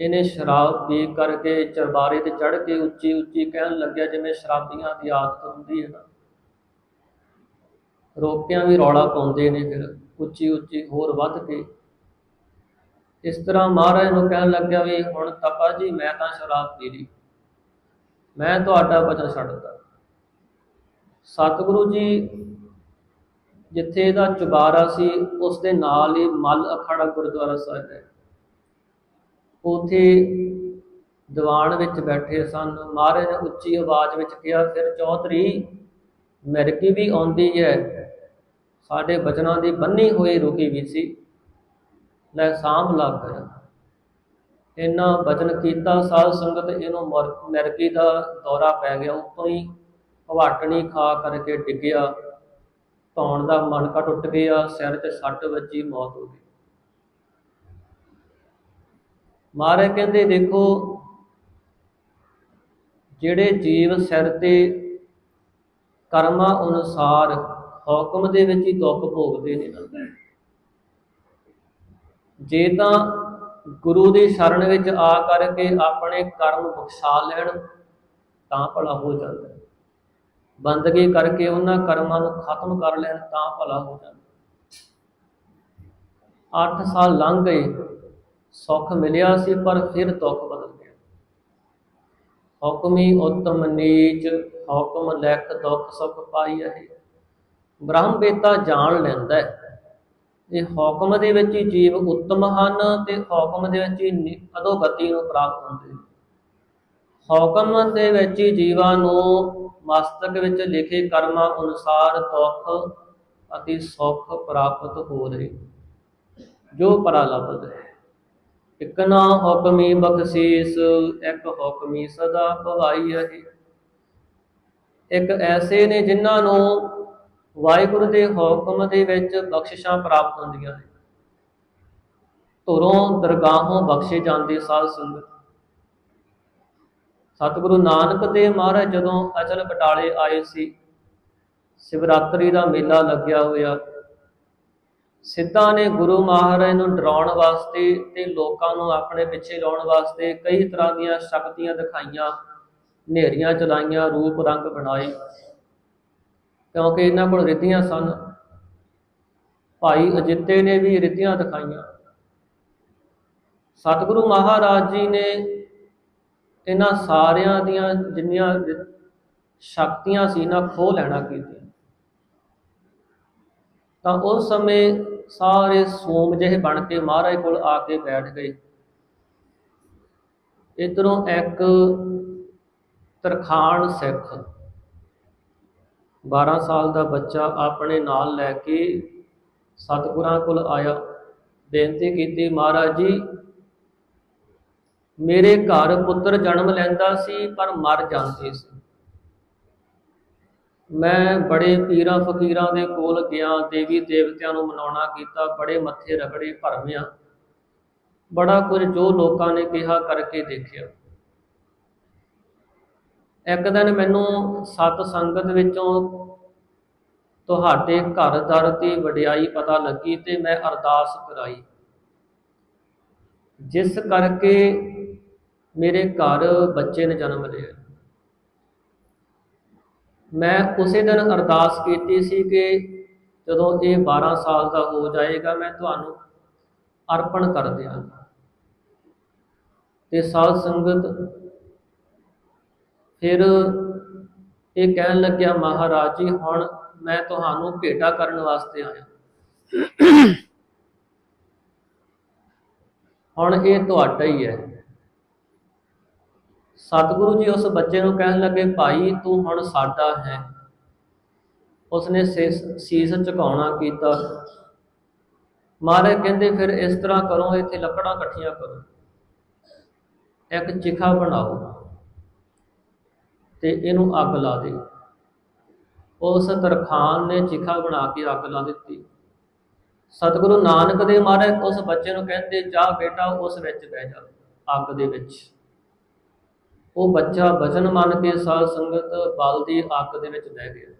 ਇਹਨੇ ਸ਼ਰਾਬ ਪੀ ਕਰਕੇ ਚਰਬਾਰੇ ਤੇ ਚੜ ਕੇ ਉੱਚੀ ਉੱਚੀ ਕਹਿਣ ਲੱਗਿਆ ਜਿਵੇਂ ਸ਼ਰਾਬੀਆਂ ਦੀ ਆਦਤ ਹੁੰਦੀ ਹੈ ਨਾ। ਰੋਕਿਆਂ ਵੀ ਰੌਲਾ ਪਾਉਂਦੇ ਨੇ ਫਿਰ, ਉੱਚੀ ਉੱਚੀ ਹੋਰ ਵੱਧ ਕੇ। ਇਸ ਤਰ੍ਹਾਂ ਮਹਾਰਾਜ ਨੂੰ ਕਹਿਣ ਲੱਗਿਆ ਵੀ ਹੁਣ ਤਪਾ ਜੀ, ਮੈਂ ਤਾਂ ਸ਼ਰਾਬ ਪੀ ਲਈ। ਮੈਂ ਤੁਹਾਡਾ ਬਚਨ ਛੱਡਦਾ ਸਤਿਗੁਰੂ ਜੀ ਜਿੱਥੇ ਇਹਦਾ ਚੁਬਾਰਾ ਸੀ, ਉਸ ਦੇ ਨਾਲ ਹੀ ਮਲ ਅਖਾੜਾ ਗੁਰਦੁਆਰਾ ਸਾਹਿਬ ਹੈ। ਉਥੇ ਦੀਵਾਨ ਵਿੱਚ ਬੈਠੇ ਸਨ। ਮਹਾਰਾਜ ਨੇ ਉੱਚੀ ਆਵਾਜ਼ ਵਿੱਚ ਕਿਹਾ ਫਿਰ ਚੌਧਰੀ, ਮਿਰਗੀ ਵੀ ਆਉਂਦੀ ਹੈ। ਸਾਡੇ ਬਚਨਾਂ ਦੀ ਬੰਨੀ ਹੋਈ ਰੁਕੀ ਵੀ ਸੀ। ਲੈ ਸਾਂਭ ਲੱਗ ਕਰ ਇਹਨਾਂ ਬਚਨ ਕੀਤਾ, ਸਾਧ ਸੰਗਤ ਇਹਨੂੰ ਮਿਰਗੀ ਦਾ ਦੌਰਾ ਪੈ ਗਿਆ। ਉਤੋਂ ਹੀ ਹਵਾਟਣੀ ਖਾ ਕਰਕੇ ਡਿੱਗਿਆ। ਧੌਣ ਦਾ ਮਣਕਾ ਟੁੱਟ ਗਿਆ। ਸਿਰ ਤੇ ਸੱਟ ਵੱਜੀ, ਮੌਤ ਹੋ ਗਈ। ਮਾਰੇ ਕਹਿੰਦੇ, ਦੇਖੋ, ਜਿਹੜੇ ਜੀਵ ਸਿਰ ਤੇ ਕਰਮਾਂ ਅਨੁਸਾਰ ਹੁਕਮ ਦੇ ਵਿੱਚ ਹੀ ਦੁੱਖ ਭੋਗਦੇ ਨੇ ਨਾ। ਜੇ ਤਾਂ ਗੁਰੂ ਦੀ ਸ਼ਰਨ ਵਿੱਚ ਆ ਕਰਕੇ ਆਪਣੇ ਕਰਮ ਬਖਸ਼ਾ ਲੈਣ, ਤਾਂ ਭਲਾ ਹੋ ਜਾਂਦਾ। ਬੰਦਗੀ ਕਰਕੇ ਉਹਨਾਂ ਕਰਮਾਂ ਨੂੰ ਖਤਮ ਕਰ ਲੈਣ, ਤਾਂ ਭਲਾ ਹੋ ਜਾਂਦਾ। 8 ਸਾਲ ਲੰਘ ਗਏ। ਸੁੱਖ ਮਿਲਿਆ ਸੀ, ਪਰ ਫਿਰ ਦੁੱਖ ਬਦਲ ਗਿਆ। ਹੁਕਮੀ ਉਤਮ ਨੀਚ, ਹੁਕਮ ਲੈਖ ਦੁੱਖ ਸੁਖ ਪਾਈ ਹੈ। ਬ੍ਰਹਮ ਬੇਤਾ ਜਾਣ ਲੈਂਦਾ ਹੈ। ਇਹ ਹੁਕਮ ਦੇ ਵਿੱਚ ਹੀ ਜੀਵ ਉੱਤਮ ਹਨ ਤੇ ਹੁਕਮ ਦੇ ਵਿੱਚ ਹੀ ਅਦੋਗਤੀ ਨੂੰ ਪ੍ਰਾਪਤ ਹੁੰਦੇ ਨੇ ਹੁਕਮ ਦੇ ਵਿੱਚ ਹੀ ਜੀਵਾਂ ਨੂੰ ਮਸਤਕ ਵਿੱਚ ਲਿਖੇ ਕਰਮਾਂ ਅਨੁਸਾਰ ਦੁੱਖ ਅਤੇ ਸੁੱਖ ਪ੍ਰਾਪਤ ਹੋ ਰਹੇ ਜੋ ਪਰਾ ਲੱਭਦਾ ਹੈ। ਇਕ ਨਾ ਹੁਕਮੀ ਬਖਸ਼ੀਸ, ਇੱਕ ਹੁਕਮੀ ਸਦਾ ਭਵਾਈ ਹੈ ਇੱਕ ਐਸੇ ਨੇ ਜਿਨ੍ਹਾਂ ਨੂੰ ਵਾਹਿਗੁਰੂ ਦੇ ਹੁਕਮ ਦੇ ਵਿੱਚ ਬਖਸ਼ਿਸ਼ਾਂ ਪ੍ਰਾਪਤ ਹੁੰਦੀਆਂ ਨੇ। ਧੁਰੋਂ ਦਰਗਾਹੋਂ ਬਖਸ਼ੇ ਜਾਂਦੇ ਸਾਧ ਸੰਗਤ। ਸਤਿਗੁਰੂ ਨਾਨਕ ਦੇਵ ਮਹਾਰਾਜ ਜਦੋਂ ਅਚਲ ਬਟਾਲੇ ਆਏ ਸੀ, ਸ਼ਿਵਰਾਤਰੀ ਦਾ ਮੇਲਾ ਲੱਗਿਆ ਹੋਇਆ। ਸਿੱਧਾਂ ਨੇ ਗੁਰੂ ਮਹਾਰਾਜ ਨੂੰ ਡਰਾਉਣ ਵਾਸਤੇ ਤੇ ਲੋਕਾਂ ਨੂੰ ਆਪਣੇ ਪਿੱਛੇ ਲਾਉਣ ਵਾਸਤੇ ਕਈ ਤਰ੍ਹਾਂ ਦੀਆਂ ਸ਼ਕਤੀਆਂ ਦਿਖਾਈਆਂ, ਹਨੇਰੀਆਂ ਚਲਾਈਆਂ, ਰੂਪ ਰੰਗ ਬਣਾਏ। ਕਿਉਂਕਿ ਇਹਨਾਂ ਕੋਲ ਰਿੱਧੀਆਂ ਸਨ। ਭਾਈ ਅਜਿੱਤੇ ਨੇ ਵੀ ਰਿੱਧੀਆਂ ਦਿਖਾਈਆਂ। ਸਤਿਗੁਰੂ ਮਹਾਰਾਜ ਜੀ ਨੇ ਇਹਨਾਂ ਸਾਰਿਆਂ ਦੀਆਂ ਜਿੰਨੀਆਂ ਸ਼ਕਤੀਆਂ ਸੀ ਨਾ ਖੋਹ ਲੈਣਾ ਕੀਤੀ ਤਾਂ ਉਸ ਸਮੇਂ ਸਾਰੇ ਸੋਮ ਜਿਹੇ ਬਣ ਕੇ ਮਹਾਰਾਜ ਕੋਲ ਆ ਕੇ ਬੈਠ ਗਏ। ਇਧਰੋਂ ਇੱਕ ਤਰਖਾਣ ਸਿੱਖ 12 ਸਾਲ ਦਾ ਬੱਚਾ ਆਪਣੇ ਨਾਲ ਲੈ ਕੇ ਸਤਿਗੁਰਾਂ ਕੋਲ ਆਇਆ। ਬੇਨਤੀ ਕੀਤੀ, ਮਹਾਰਾਜ ਜੀ, ਮੇਰੇ ਘਰ ਪੁੱਤਰ ਜਨਮ ਲੈਂਦਾ ਸੀ, ਪਰ ਮਰ ਜਾਂਦੇ ਸੀ। ਮੈਂ ਬੜੇ ਪੀਰਾਂ ਫਕੀਰਾਂ ਦੇ ਕੋਲ ਗਿਆ, ਦੇਵੀ ਦੇਵਤਿਆਂ ਨੂੰ ਮਨਾਉਣਾ ਕੀਤਾ, ਬੜੇ ਮੱਥੇ ਰਗੜੇ ਭਰਮਿਆ ਬੜਾ ਕੁਝ ਜੋ ਲੋਕਾਂ ਨੇ ਕਿਹਾ ਕਰਕੇ ਦੇਖਿਆ। ਇੱਕ ਦਿਨ ਮੈਨੂੰ ਸਤ ਸੰਗਤ ਵਿੱਚੋਂ ਤੁਹਾਡੇ ਘਰ ਦਰ ਦੀ ਵਡਿਆਈ ਪਤਾ ਲੱਗੀ ਤੇ ਮੈਂ ਅਰਦਾਸ ਕਰਾਈ। ਜਿਸ ਕਰਕੇ ਮੇਰੇ ਘਰ ਬੱਚੇ ਨੇ ਜਨਮ ਲਿਆ। ਮੈਂ ਉਸੇ ਦਿਨ ਅਰਦਾਸ ਕੀਤੀ ਸੀ ਕਿ ਜਦੋਂ ਇਹ 12 ਸਾਲ ਦਾ ਹੋ ਜਾਏਗਾ, ਮੈਂ ਤੁਹਾਨੂੰ ਅਰਪਣ ਕਰ ਦਿਆਂਗਾ। ਤੇ ਸਾਧ ਸੰਗਤ ਫਿਰ ਇਹ ਕਹਿਣ ਲੱਗਿਆ, ਮਹਾਰਾਜ ਜੀ, ਹੁਣ ਮੈਂ ਤੁਹਾਨੂੰ ਭੇਟਾ ਕਰਨ ਵਾਸਤੇ ਆਇਆ। ਹੁਣ ਇਹ ਤੁਹਾਡਾ ਹੀ ਹੈ। ਸਤਿਗੁਰੂ ਜੀ ਉਸ ਬੱਚੇ ਨੂੰ ਕਹਿਣ ਲੱਗੇ, ਭਾਈ, ਤੂੰ ਹੁਣ ਸਾਡਾ ਹੈ। ਉਸਨੇ ਸੀਸ ਸੀਸ ਝੁਕਾਉਣਾ ਕੀਤਾ। ਮਹਾਰਾਜ ਕਹਿੰਦੇ, ਫਿਰ ਇਸ ਤਰ੍ਹਾਂ ਕਰੋ, ਇੱਥੇ ਲੱਕੜਾਂ ਇਕੱਠੀਆਂ ਕਰੋ। ਇੱਕ ਚਿਖਾ ਬਣਾਓ ਤੇ ਇਹਨੂੰ ਅੱਗ ਲਾ ਦੇ ਉਸ ਤਰਖਾਨ ਨੇ ਚਿਖਾ ਬਣਾ ਕੇ ਅੱਗ ਲਾ ਦਿੱਤੀ। ਸਤਿਗੁਰੂ ਨਾਨਕ ਦੇ ਮਹਾਰਾਜ ਉਸ ਬੱਚੇ ਨੂੰ ਕਹਿੰਦੇ, ਜਾ ਬੇਟਾ, ਉਸ ਵਿੱਚ ਬਹਿ ਜਾ, ਅੱਗ ਦੇ ਵਿੱਚ। ਉਹ ਬੱਚਾ ਬਚਨ ਮੰਨ ਕੇ ਸਾਧ ਸੰਗਤ ਬਲ ਦੀ ਅੱਗ ਦੇ ਵਿੱਚ ਬਹਿ ਗਿਆ।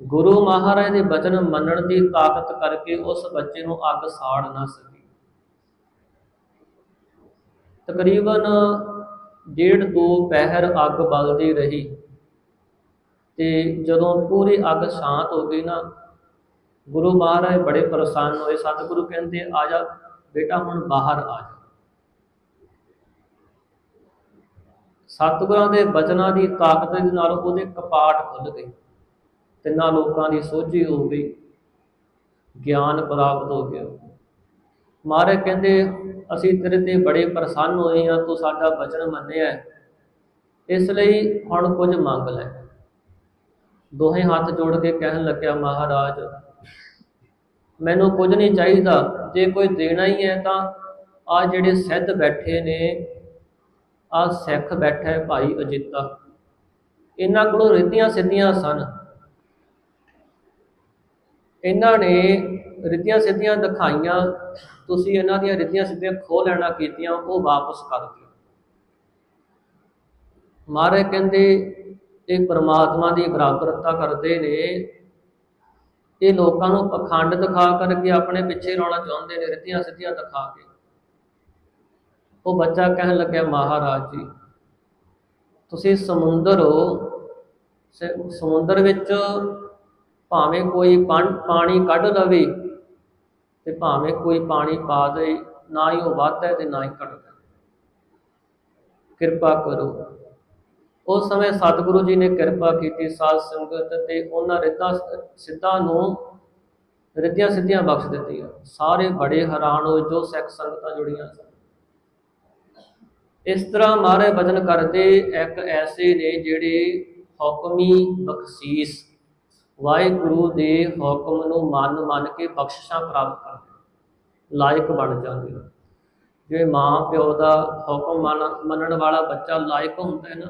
ਗੁਰੂ ਮਹਾਰਾਜ ਦੇ ਬਚਨ ਮੰਨਣ ਦੀ ਤਾਕਤ ਕਰਕੇ ਉਸ ਬੱਚੇ ਨੂੰ ਅੱਗ ਸਾੜ ਨਾ ਸਕੀ। ਤਕਰੀਬਨ ਡੇਢ ਦੋ ਪਹਿਰ ਅੱਗ ਬਲਦੀ ਰਹੀ ਤੇ ਜਦੋਂ ਪੂਰੀ ਅੱਗ ਸ਼ਾਂਤ ਹੋ ਗਈ ਨਾ, ਗੁਰੂ ਮਹਾਰਾਜ ਬੜੇ ਪ੍ਰਸੰਨ ਹੋਏ। ਸਤਿਗੁਰੂ ਕਹਿੰਦੇ, ਆ ਜਾ ਬੇਟਾ, ਹੁਣ ਬਾਹਰ ਆ ਜਾ। ਸਤਿਗੁਰਾਂ ਦੇ ਬਚਨਾਂ ਦੀ ਤਾਕਤ ਦੇ ਨਾਲ ਉਹਦੇ ਕਪਾਟ ਖੁੱਲ ਗਏ ਤਿੰਨਾਂ ਲੋਕਾਂ ਦੀ ਸੋਝੀ ਹੋ ਗਈ ਗਿਆਨ ਪ੍ਰਾਪਤ ਹੋ ਗਿਆ। ਮਹਾਰਾਜ ਕਹਿੰਦੇ, ਅਸੀਂ ਤੇਰੇ ਤੇ ਬੜੇ ਪ੍ਰਸੰਨ ਹੋਏ ਹਾਂ, ਤੂੰ ਸਾਡਾ ਬਚਨ ਮੰਨਿਆ ਇਸ ਲਈ ਹੁਣ ਕੁਝ ਮੰਗ ਲੈ। ਦੋਹੇ ਹੱਥ ਜੋੜ ਕੇ ਕਹਿਣ ਲੱਗਿਆ, ਮਹਾਰਾਜ, ਮੈਨੂੰ ਕੁਝ ਨਹੀਂ ਚਾਹੀਦਾ। ਜੇ ਕੋਈ ਦੇਣਾ ਹੀ ਹੈ ਤਾਂ ਆ ਜਿਹੜੇ ਸਿੱਧ ਬੈਠੇ ਨੇ ਆ ਸਿੱਖ ਬੈਠਾ ਹੈ ਭਾਈ ਅਜਿੱਤਾ। ਇਹਨਾਂ ਕੋਲੋਂ ਰਿੱਧੀਆਂ ਸਿੱਧੀਆਂ ਸਨ। ਇਹਨਾਂ ਨੇ ਰਿੱਧੀਆਂ ਸਿੱਧੀਆਂ ਦਿਖਾਈਆਂ। ਤੁਸੀਂ ਇਹਨਾਂ ਦੀਆਂ ਰਿੱਧੀਆਂ ਸਿੱਧੀਆਂ ਖੋਹ ਲੈਣਾ ਕੀਤੀਆਂ, ਉਹ ਵਾਪਸ ਕਰ ਦਿਓ ਮਹਾਰਾਜ ਕਹਿੰਦੇ, ਇਹ ਪ੍ਰਮਾਤਮਾ ਦੀ ਬਰਾਬਰਤਾ ਕਰਦੇ ਨੇ। ਇਹ ਲੋਕਾਂ ਨੂੰ ਪਖੰਡ ਦਿਖਾ ਕਰਕੇ ਆਪਣੇ ਪਿੱਛੇ ਲਾਉਣਾ ਚਾਹੁੰਦੇ ਨੇ ਰਿੱਧੀਆਂ ਸਿੱਧੀਆਂ ਦਿਖਾ ਕੇ। ਉਹ ਬੱਚਾ ਕਹਿਣ ਲੱਗਿਆ, ਮਹਾਰਾਜ ਜੀ, ਤੁਸੀਂ ਸਮੁੰਦਰ ਹੋ। ਸਮੁੰਦਰ ਵਿੱਚ ਭਾਵੇਂ ਕੋਈ ਪਾਣੀ ਕੱਢ ਲਵੇ ਤੇ ਭਾਵੇਂ ਕੋਈ ਪਾਣੀ ਪਾ ਦੇ, ਨਾ ਹੀ ਉਹ ਵੱਧਦਾ ਹੈ ਤੇ ਨਾ ਹੀ ਘਟਦਾ ਕਿਰਪਾ ਕਰੋ। ਉਸ ਸਮੇਂ ਸਤਿਗੁਰੂ ਜੀ ਨੇ ਕਿਰਪਾ ਕੀਤੀ ਸਾਧ ਸੰਗਤ ਤੇ ਉਹਨਾਂ ਰਿੱਧਾ ਸਿੱਧਾਂ ਨੂੰ ਰਿੱਧੀਆਂ ਸਿੱਧੀਆਂ ਬਖਸ਼ ਦਿੱਤੀਆਂ। ਸਾਰੇ ਬੜੇ ਹੈਰਾਨ ਹੋਏ, ਜੋ ਸਿੱਖ ਸੰਗਤਾਂ ਜੁੜੀਆਂ ਸਨ। ਇਸ ਤਰ੍ਹਾਂ ਮਹਾਰਾਜ ਬਚਨ ਕਰਦੇ ਇੱਕ ਐਸੇ ਨੇ ਜਿਹੜੇ ਹੁਕਮੀ ਬਖਸ਼ੀਸ, ਵਾਹਿਗੁਰੂ ਦੇ ਹੁਕਮ ਨੂੰ ਮੰਨ ਮੰਨ ਕੇ ਬਖਸ਼ਿਸ਼ਾਂ ਪ੍ਰਾਪਤ ਕਰਦੇ ਲਾਇਕ ਬਣ ਜਾਂਦੇ ਨੇ। ਜੇ ਮਾਂ ਪਿਓ ਦਾ ਹੁਕਮ ਮੰਨ, ਮੰਨਣ ਵਾਲਾ ਬੱਚਾ ਲਾਇਕ ਹੁੰਦਾ ਹੈ ਨਾ,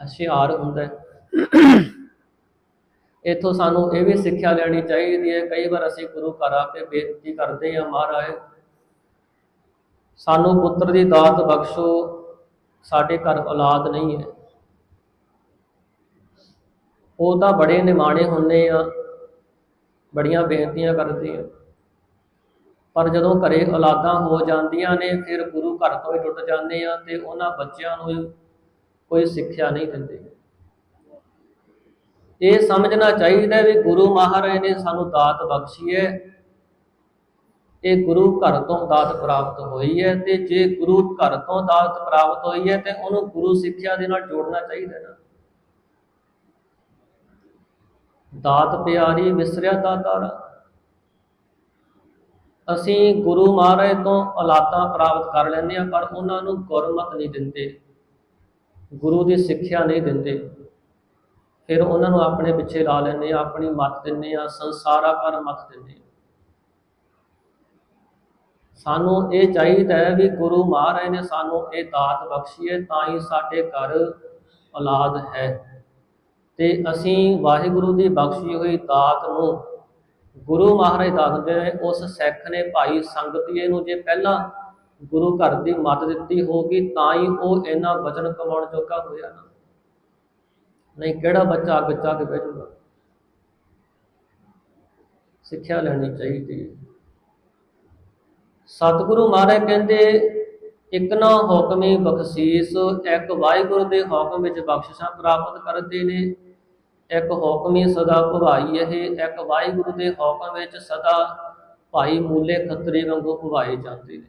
ਹੁਸ਼ਿਆਰ ਹੁੰਦਾ ਹੈ ਇਥੋਂ ਸਾਨੂੰ ਇਹ ਵੀ ਸਿੱਖਿਆ ਲੈਣੀ ਚਾਹੀਦੀ ਹੈ, ਕਈ ਵਾਰ ਅਸੀਂ ਗੁਰੂ ਘਰ ਆ ਕੇ ਬੇਨਤੀ ਕਰਦੇ ਹਾਂ, ਮਹਾਰਾਜ ਸਾਨੂੰ ਪੁੱਤਰ ਦੀ ਦਾਤ ਬਖਸ਼ੋ, ਸਾਡੇ ਘਰ ਔਲਾਦ ਨਹੀਂ ਹੈ। ਉਹ ਤਾਂ ਬੜੇ ਨਿਮਾਣੇ ਹੁੰਦੇ ਆ, ਬੜੀਆਂ ਬੇਨਤੀਆਂ ਕਰਦੇ ਆ। ਪਰ ਜਦੋਂ ਘਰੇ ਔਲਾਦਾਂ ਹੋ ਜਾਂਦੀਆਂ ਨੇ, ਫਿਰ ਗੁਰੂ ਘਰ ਤੋਂ ਹੀ ਟੁੱਟ ਜਾਂਦੇ ਆ ਤੇ ਉਹਨਾਂ ਬੱਚਿਆਂ ਨੂੰ ਕੋਈ ਸਿੱਖਿਆ ਨਹੀਂ ਦਿੰਦੇ। ਇਹ ਸਮਝਣਾ ਚਾਹੀਦਾ ਵੀ ਗੁਰੂ ਮਹਾਰਾਜ ਨੇ ਸਾਨੂੰ ਦਾਤ ਬਖਸ਼ੀ ਹੈ ਇਹ ਗੁਰੂ ਘਰ ਤੋਂ ਦਾਤ ਪ੍ਰਾਪਤ ਹੋਈ ਹੈ ਤੇ ਜੇ ਗੁਰੂ ਘਰ ਤੋਂ ਦਾਤ ਪ੍ਰਾਪਤ ਹੋਈ ਹੈ ਤੇ ਉਹਨੂੰ ਗੁਰੂ ਸਿੱਖਿਆ ਦੇ ਨਾਲ ਜੋੜਨਾ ਚਾਹੀਦਾ ਨਾ। ਦਾਤ ਪਿਆਰੀ ਵਿਸਰਿਆ ਦਾਤਾਰ ਅਸੀਂ ਗੁਰੂ ਮਹਾਰਾਜ ਤੋਂ ਔਲਾਦਾਂ ਪ੍ਰਾਪਤ ਕਰ ਲੈਂਦੇ ਆ ਪਰ ਉਹਨਾਂ ਨੂੰ ਗੁਰਮਤ ਨਹੀਂ ਦਿੰਦੇ, ਗੁਰੂ ਦੀ ਸਿੱਖਿਆ ਨਹੀਂ ਦਿੰਦੇ। ਫਿਰ ਉਹਨਾਂ ਨੂੰ ਆਪਣੇ ਪਿੱਛੇ ਲਾ ਲੈਂਦੇ ਆ ਆਪਣੀ ਮੱਤ ਦਿੰਦੇ ਆ ਸੰਸਾਰਾਕਾਰ ਮੱਤ ਦਿੰਦੇ ਆ ਸਾਨੂੰ ਇਹ ਚਾਹੀਦਾ ਹੈ ਵੀ ਗੁਰੂ ਮਹਾਰਾਜ ਨੇ ਸਾਨੂੰ ਇਹ ਦਾਤ ਬਖਸ਼ੀ ਹੈ ਤਾਂ ਹੀ ਸਾਡੇ ਘਰ ਔਲਾਦ ਹੈ। ਤੇ ਅਸੀਂ ਵਾਹਿਗੁਰੂ ਦੀ ਬਖਸ਼ੀ ਹੋਈ ਦਾਤ ਨੂੰ ਗੁਰੂ ਮਹਾਰਾਜ ਦੱਸਦੇ ਨੇ, ਉਸ ਸਿੱਖ ਨੇ ਭਾਈ ਸੰਗਤੀਏ ਨੂੰ ਜੇ ਪਹਿਲਾਂ ਗੁਰੂ ਘਰ ਦੀ ਮੱਤ ਦਿੱਤੀ ਹੋਗੀ ਤਾਂ ਹੀ ਉਹ ਇਹਨਾਂ ਵਚਨ ਕਮਾਉਣ ਜੋਗਾ ਹੋਇਆ ਨਾ। ਨਹੀਂ, ਕਿਹੜਾ ਬੱਚਾ ਅੱਗ ਚਾ ਬਹਿ ਜਾਊਗਾ? ਸਿੱਖਿਆ ਲੈਣੀ ਚਾਹੀਦੀ ਹੈ। ਸਤਿਗੁਰੂ ਮਹਾਰਾਜ ਕਹਿੰਦੇ, ਇੱਕ ਨਾ ਹੁਕਮੀ ਬਖਸ਼ੀਸ, ਇੱਕ ਵਾਹਿਗੁਰੂ ਦੇ ਹੁਕਮ ਵਿੱਚ ਬਖਸ਼ਿਸ਼ਾਂ ਪ੍ਰਾਪਤ ਕਰਦੇ ਨੇ। ਇੱਕ ਹੁਕਮੀ ਸਦਾ ਭਵਾਈ ਇਹ, ਇੱਕ ਵਾਹਿਗੁਰੂ ਦੇ ਹੁਕਮ ਵਿੱਚ ਸਦਾ ਭਾਈ ਮੂਲੇ ਖਤਰੇ ਵਾਂਗੂ ਭਵਾਏ ਜਾਂਦੇ ਨੇ।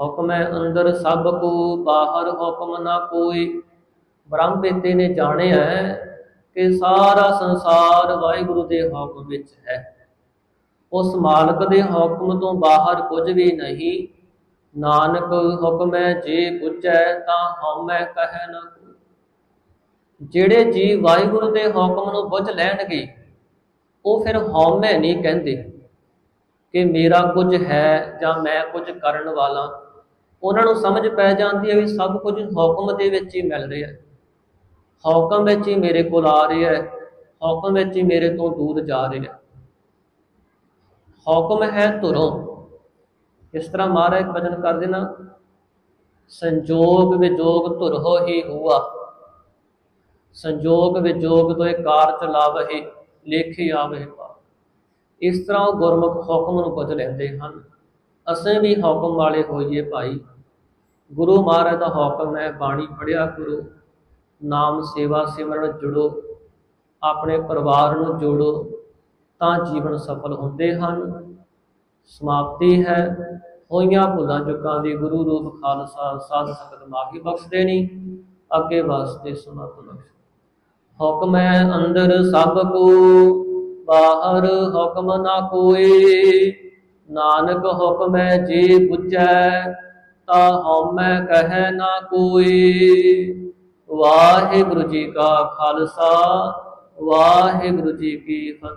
ਹੁਕਮ ਹੈ ਅੰਦਰ ਸਭ ਕੋ, ਬਾਹਰ ਹੁਕਮ ਨਾ ਕੋਈ। ਬ੍ਰਹਮ ਬੇਤੇ ਨੇ ਜਾਣਿਆ ਕਿ ਸਾਰਾ ਸੰਸਾਰ ਵਾਹਿਗੁਰੂ ਦੇ ਹੁਕਮ ਵਿੱਚ ਹੈ। ਉਸ ਮਾਲਕ ਦੇ ਹੁਕਮ ਤੋਂ ਬਾਹਰ ਕੁਝ ਵੀ ਨਹੀਂ। ਨਾਨਕ ਹੁਕਮ ਹੈ, ਜੇ ਪੁੱਜੈ ਤਾਂ ਹਉਮੈ ਕਹੈ ਨਾ ਜਿਹੜੇ ਜੀ ਵਾਹਿਗੁਰੂ ਦੇ ਹੁਕਮ ਨੂੰ ਬੁੱਝ ਲੈਣਗੇ, ਉਹ ਫਿਰ ਹਉਮੈ ਨਹੀਂ ਕਹਿੰਦੇ ਕਿ ਮੇਰਾ ਕੁਝ ਹੈ ਜਾਂ ਮੈਂ ਕੁਝ ਕਰਨ ਵਾਲਾ। ਉਹਨਾਂ ਨੂੰ ਸਮਝ ਪੈ ਜਾਂਦੀ ਹੈ ਵੀ ਸਭ ਕੁਝ ਹੁਕਮ ਦੇ ਵਿੱਚ ਹੀ ਮਿਲ ਰਿਹਾ ਹੈ। ਹੁਕਮ ਵਿੱਚ ਹੀ ਮੇਰੇ ਕੋਲ ਆ ਰਿਹਾ ਹੈ, ਹੁਕਮ ਵਿੱਚ ਹੀ ਮੇਰੇ ਤੋਂ ਦੂਰ ਜਾ ਰਿਹਾ ਹੈ। ਹੁਕਮ ਹੈ ਧੁਰੋਂ। ਇਸ ਤਰ੍ਹਾਂ ਮਹਾਰਾਜ ਭਜਨ ਕਰਦੇ ਨਾ, ਸੰਜੋਗ ਵਿਜੋਗ ਧੁਰ ਹੋ ਹੀ ਹੁਆ। ਸੰਜੋਗ ਵਿਜੋਗ ਤੋਏ ਕਾਰ ਚਲਾਵਹਿ ਲੇਖੇ ਆਵਹਿ ਪਾ। ਇਸ ਤਰ੍ਹਾਂ ਉਹ ਗੁਰਮੁਖ ਹੁਕਮ ਨੂੰ ਬੁੱਝ ਲੈਂਦੇ ਹਨ। ਅਸੀਂ ਵੀ ਹੁਕਮ ਵਾਲੇ ਹੋਈਏ ਭਾਈ। ਗੁਰੂ ਮਹਾਰਾਜ ਦਾ ਹੁਕਮ ਹੈ, ਬਾਣੀ ਪੜਿਆ ਕਰੋ, ਨਾਮ ਸੇਵਾ ਸਿਮਰਨ ਜੁੜੋ, ਆਪਣੇ ਪਰਿਵਾਰ ਨੂੰ ਜੋੜੋ ਤਾਂ ਜੀਵਨ ਸਫਲ ਹੁੰਦੇ ਹਨ। ਸਮਾਪਤੀ ਹੈ। ਹੋਈਆਂ ਭੁੱਲਾਂ ਚੁੱਕਾਂ ਦੀ ਗੁਰੂ ਰੂਪ ਖਾਲਸਾ ਸਾਧ ਸੰਗਤ ਮਾਫੀ ਬਖਸ਼ ਦੇਣੀ। ਅੱਗੇ ਵਾਸਤੇ ਸੁਨਤ ਬਖਸ਼ ਹੁਕਮ ਹੈ ਅੰਦਰ ਸਭ ਕੋ, ਬਾਹਰ ਹੁਕਮ ਨਾ ਕੋਏ ਨਾਨਕ ਹੁਕਮ ਹੈ ਜੇ ਬੁਝੈ ਤਾ ਹਉਮੈ ਕਹੈ ਨਾ ਕੋਈ। ਵਾਹਿਗੁਰੂ ਜੀ ਕਾ ਖਾਲਸਾ, ਵਾਹਿਗੁਰੂ ਜੀ ਕੀ ਫਤਿਹ।